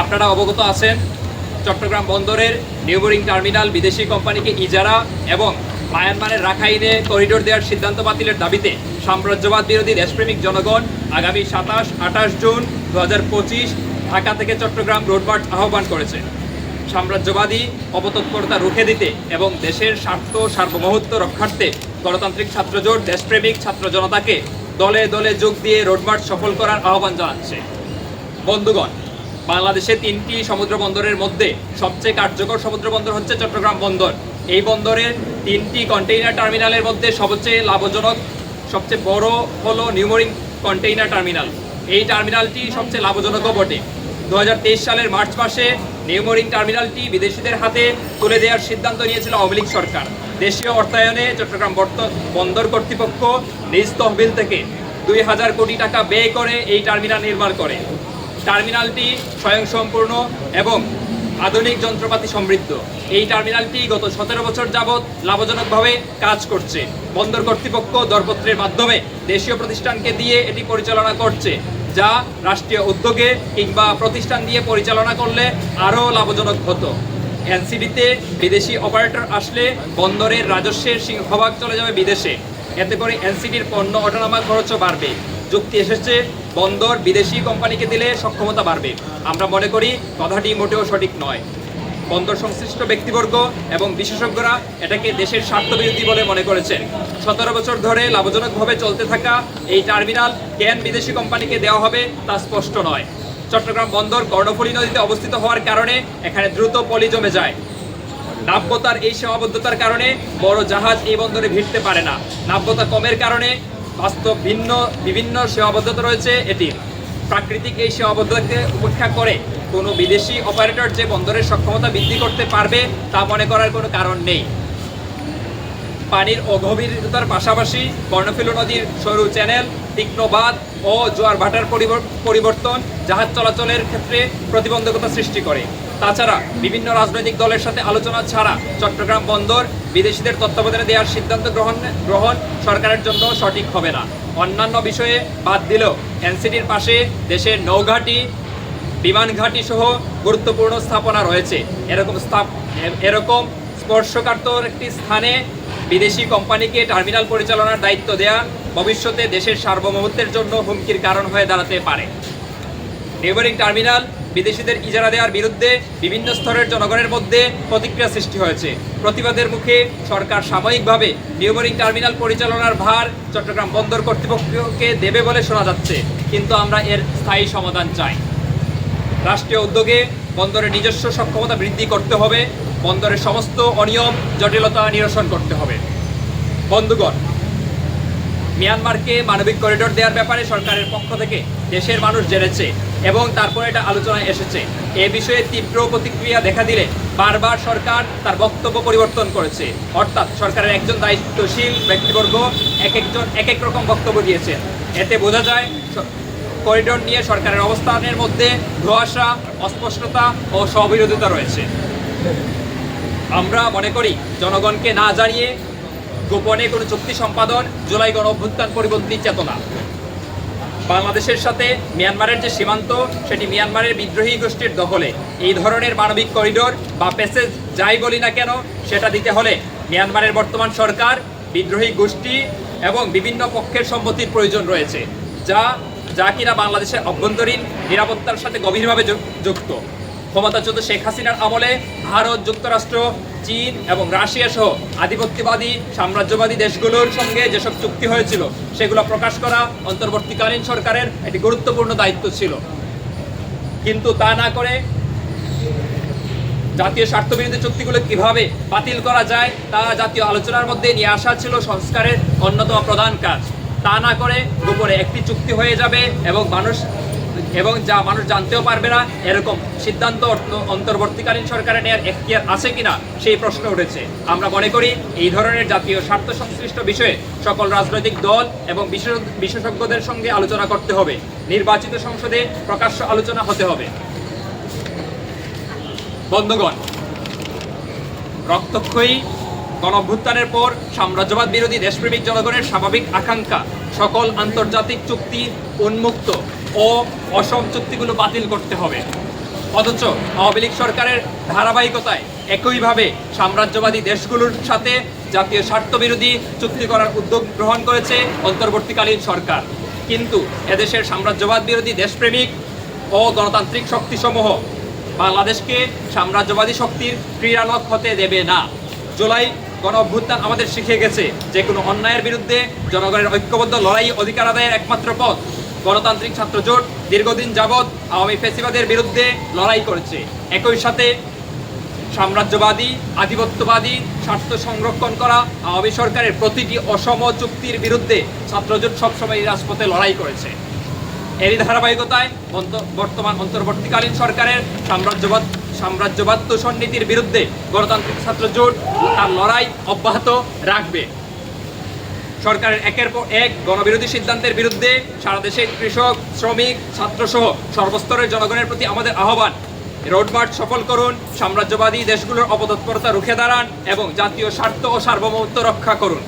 আপনারা অবগত আছেন, চট্টগ্রাম বন্দরের নিউবোরিং টার্মিনাল বিদেশি কোম্পানিকে ইজারা এবং মায়ানমারের রাখাইনে করিডোর দেওয়ার সিদ্ধান্ত বাতিলের দাবিতে সাম্রাজ্যবাদ বিরোধী দেশপ্রেমিক জনগণ আগামী সাতাশ, আঠাশ জুন দু হাজার পঁচিশ ঢাকা থেকে চট্টগ্রাম রোডমার্চ আহ্বান করেছে। সাম্রাজ্যবাদী অপতৎপরতা রুখে দিতে এবং দেশের স্বার্থ সার্বভৌমত্ব রক্ষার্থে গণতান্ত্রিক ছাত্রজোট দেশপ্রেমিক ছাত্র জনতাকে দলে দলে যোগ দিয়ে রোডমার্চ সফল করার আহ্বান জানাচ্ছে। বন্ধুগণ বাংলাদেশে তিনটি সমুদ্র বন্দরের মধ্যে সবচেয়ে কার্যকর সমুদ্র বন্দর হচ্ছে চট্টগ্রাম বন্দর। এই বন্দরের তিনটি কন্টেইনার টার্মিনালের মধ্যে সবচেয়ে লাভজনক, সবচেয়ে বড় হলো নিউমোরিং কন্টেইনার টার্মিনাল। এই টার্মিনালটি সবচেয়ে লাভজনকও বটে। দুই হাজার তেইশ সালের মার্চ মাসে নিউমোরিং টার্মিনালটি বিদেশিদের হাতে তুলে দেওয়ার সিদ্ধান্ত নিয়েছিল আওয়ামী লীগ সরকার। দেশীয় অর্থায়নে চট্টগ্রাম বন্দর কর্তৃপক্ষ নিজ তহবিল থেকে দুই হাজার কোটি টাকা ব্যয় করে এই টার্মিনাল নির্মাণ করে। টার্মিনালটি স্বয়ংসম্পূর্ণ এবং আধুনিক যন্ত্রপাতি সমৃদ্ধ। এই টার্মিনালটি গত সতেরো বছর যাবৎ লাভজনকভাবে কাজ করছে। বন্দর কর্তৃপক্ষ দরপত্রের মাধ্যমে দেশীয় প্রতিষ্ঠানকে দিয়ে এটি পরিচালনা করছে, যা রাষ্ট্রীয় উদ্যোগে কিংবা প্রতিষ্ঠান দিয়ে পরিচালনা করলে আরও লাভজনক হতো। এনসিডিতে বিদেশি অপারেটর আসলে বন্দরের রাজস্বের সিংহভাগ চলে যাবে বিদেশে। এতে করে এনসিডির পণ্য ওঠানামা খরচও বাড়বে। যুক্তি এসেছে, বন্দর বিদেশি কোম্পানিকে দিলে সক্ষমতা বাড়বে। আমরা মনে করি কথাটি মোটেও সঠিক নয়। বন্দর সংশ্লিষ্ট ব্যক্তিবর্গ এবং বিশেষজ্ঞরা এটাকে দেশের স্বার্থবিরোধী বলে মনে করেছেন। সতেরো বছর ধরে লাভজনকভাবে চলতে থাকা এই টার্মিনাল কেন বিদেশি কোম্পানিকে দেওয়া হবে তা স্পষ্ট নয়। চট্টগ্রাম বন্দর কর্ণফুলী নদীতে অবস্থিত হওয়ার কারণে এখানে দ্রুত পলি জমে যায়। নাব্যতার এই সীমাবদ্ধতার কারণে বড় জাহাজ এই বন্দরে ভিড়তে পারে না। নাব্যতা কমের কারণে বাস্তব ভিন্ন, বিভিন্ন সীমাবদ্ধতা রয়েছে এটির। প্রাকৃতিক এই সীমাবদ্ধতাকে উপেক্ষা করে কোনো বিদেশি অপারেটর যে বন্দরের সক্ষমতা বৃদ্ধি করতে পারবে তা মনে করার কোনো কারণ নেই। পানির অগভীরতার পাশাপাশি কর্ণফুলী নদীর সরু চ্যানেল, তীক্ষ্ণ বাঁধ ও জোয়ার ভাটার পরিবর- পরিবর্তন জাহাজ চলাচলের ক্ষেত্রে প্রতিবন্ধকতা সৃষ্টি করে। তাছাড়া বিভিন্ন রাজনৈতিক দলের সাথে আলোচনা ছাড়া চট্টগ্রাম বন্দর বিদেশিদের তত্ত্বাবধানে দেওয়ার সিদ্ধান্ত গ্রহণ গ্রহণ সরকারের জন্য সঠিক হবে না। অন্যান্য বিষয়ে বাদ দিলেও এনসিটির পাশে দেশের নৌঘাটি, বিমান ঘাঁটি সহ গুরুত্বপূর্ণ স্থাপনা রয়েছে। এরকম এরকম স্পর্শকাতর একটি স্থানে বিদেশি কোম্পানিকে টার্মিনাল পরিচালনার দায়িত্ব দেয়া ভবিষ্যতে দেশের সার্বভৌমত্বের জন্য হুমকির কারণ হয়ে দাঁড়াতে পারে। নেইবারিং টার্মিনাল বিদেশিদের ইজারা দেওয়ার বিরুদ্ধে বিভিন্ন স্তরের জনগণের মধ্যে প্রতিক্রিয়া সৃষ্টি হয়েছে। প্রতিবাদের মুখে সরকার সাময়িকভাবে নিউমোরিং টার্মিনাল পরিচালনার ভার চট্টগ্রাম বন্দর কর্তৃপক্ষকে দেবে বলে শোনা যাচ্ছে, কিন্তু আমরা এর স্থায়ী সমাধান চাই। রাষ্ট্রীয় উদ্যোগে বন্দরের নিজস্ব সক্ষমতা বৃদ্ধি করতে হবে, বন্দরের সমস্ত অনিয়ম, জটিলতা নিরসন করতে হবে। বন্ধুগণ মিয়ানমারকে মানবিক করিডোর দেওয়ার ব্যাপারে সরকারের পক্ষ থেকে দেশের মানুষ জেনেছে এবং তারপরে এটা আলোচনায় এসেছে। এ বিষয়ে তীব্র প্রতিক্রিয়া দেখা দিলে বারবার সরকার তার বক্তব্য পরিবর্তন করেছে। অর্থাৎ সরকারের একজন দায়িত্বশীল ব্যক্তিবর্গ এক একজন এক এক রকম বক্তব্য দিয়েছেন এতে বোঝা যায় করিডোর নিয়ে সরকারের অবস্থানের মধ্যে ধোঁয়াশা, অস্পষ্টতা ও স্ববিরোধিতা রয়েছে। আমরা মনে করি, জনগণকে না জানিয়ে গোপনে কোনো চুক্তি সম্পাদন, জুলাই গণ অভ্যুত্থান পরিবর্তী চেতনা। বাংলাদেশের সাথে মিয়ানমারের যে সীমান্ত, সেটি মিয়ানমারের বিদ্রোহী গোষ্ঠীর দখলে। এই ধরনের মানবিক করিডোর বা প্যাসেজ যাই বলি না কেন, সেটা দিতে হলে মিয়ানমারের বর্তমান সরকার, বিদ্রোহী গোষ্ঠী এবং বিভিন্ন পক্ষের সম্মতির প্রয়োজন রয়েছে, যা যা কিনা বাংলাদেশের অভ্যন্তরীণ নিরাপত্তার সাথে গভীরভাবে যুক্ত। ক্ষমতাচ্যুত শেখ হাসিনার আমলে ভারত, যুক্তরাষ্ট্র, চীন এবং রাশিয়া সহ আধিপত্যবাদী, সাম্রাজ্যবাদী দেশগুলোর সঙ্গে যেসব চুক্তি হয়েছিল, সেগুলো প্রকাশ করা অন্তর্বর্তীকালীন সরকারের একটি গুরুত্বপূর্ণ দায়িত্ব ছিল। কিন্তু তা না করে জাতীয় স্বার্থবিরোধী চুক্তিগুলো কীভাবে বাতিল করা যায়, তা জাতীয় আলোচনার মধ্যে নিয়ে আসা ছিল সংস্কারের অন্যতম প্রধান কাজ। তা না করে গোপনে একটি চুক্তি হয়ে যাবে এবং মানুষ এবং যা মানুষ জানতেও পারবে না, এরকম সিদ্ধান্ত অন্তর্বর্তীকালীন সরকারের নেওয়ার এখতিয়ার আছে কিনা, সেই প্রশ্ন উঠেছে। আমরা মনে করি এই ধরনের জাতীয় স্বার্থ সংশ্লিষ্ট বিষয়ে সকল রাজনৈতিক দল এবং বিশেষজ্ঞদের সঙ্গে আলোচনা করতে হবে। নির্বাচিত সংসদে প্রকাশ্য আলোচনা হতে হবে। বন্ধুগণ, রক্তক্ষয়ী গণঅভ্যুত্থানের পর সাম্রাজ্যবাদ বিরোধী দেশপ্রেমিক জনগণের স্বাভাবিক আকাঙ্ক্ষা, সকল আন্তর্জাতিক চুক্তি উন্মুক্ত। ও অসম চুক্তিগুলো বাতিল করতে হবে। অথচ আওয়ামী লীগ সরকারের ধারাবাহিকতায় একইভাবে সাম্রাজ্যবাদী দেশগুলোর সাথে জাতীয় স্বার্থবিরোধী চুক্তি করার উদ্যোগ গ্রহণ করেছে অন্তর্বর্তীকালীন সরকার। কিন্তু এদেশের সাম্রাজ্যবাদ বিরোধী দেশপ্রেমিক ও গণতান্ত্রিক শক্তিসমূহ বাংলাদেশকে সাম্রাজ্যবাদী শক্তির ক্রীড়ানক হতে দেবে না। জুলাই গণ অভ্যুত্থান আমাদের শিখে গেছে যে কোনো অন্যায়ের বিরুদ্ধে জনগণের ঐক্যবদ্ধ লড়াই অধিকার আদায়ের একমাত্র পথ গণতান্ত্রিক ছাত্র জোট দীর্ঘদিন যাবৎ আওয়ামী ফেসিবাদের বিরুদ্ধে লড়াই করেছে। একই সাথে সাম্রাজ্যবাদী, আধিপত্যবাদী, স্বার্থ সংরক্ষণ করা আওয়ামী সরকারের প্রতিটি অসম চুক্তির বিরুদ্ধে ছাত্রজোট সবসময় রাজপথে লড়াই করেছে। এরই ধারাবাহিকতায় বর্তমান অন্তর্বর্তীকালীন সরকারের সাম্রাজ্যবাদ সাম্রাজ্যবাদ তোষণ নীতির বিরুদ্ধে গণতান্ত্রিক ছাত্র জোট তার লড়াই অব্যাহত রাখবে। সরকারের একের পর এক গণবিরোধী সিদ্ধান্তের বিরুদ্ধে সারা দেশে কৃষক, শ্রমিক, ছাত্রসহ সর্বস্তরের জনগণের প্রতি আমাদের আহ্বান। রোডমার্চ সফল করুন, সাম্রাজ্যবাদী দেশগুলোর অপতৎপরতা রুখে দাঁড়ান এবং জাতীয় স্বার্থ ও সার্বভৌমত্ব রক্ষা করুন।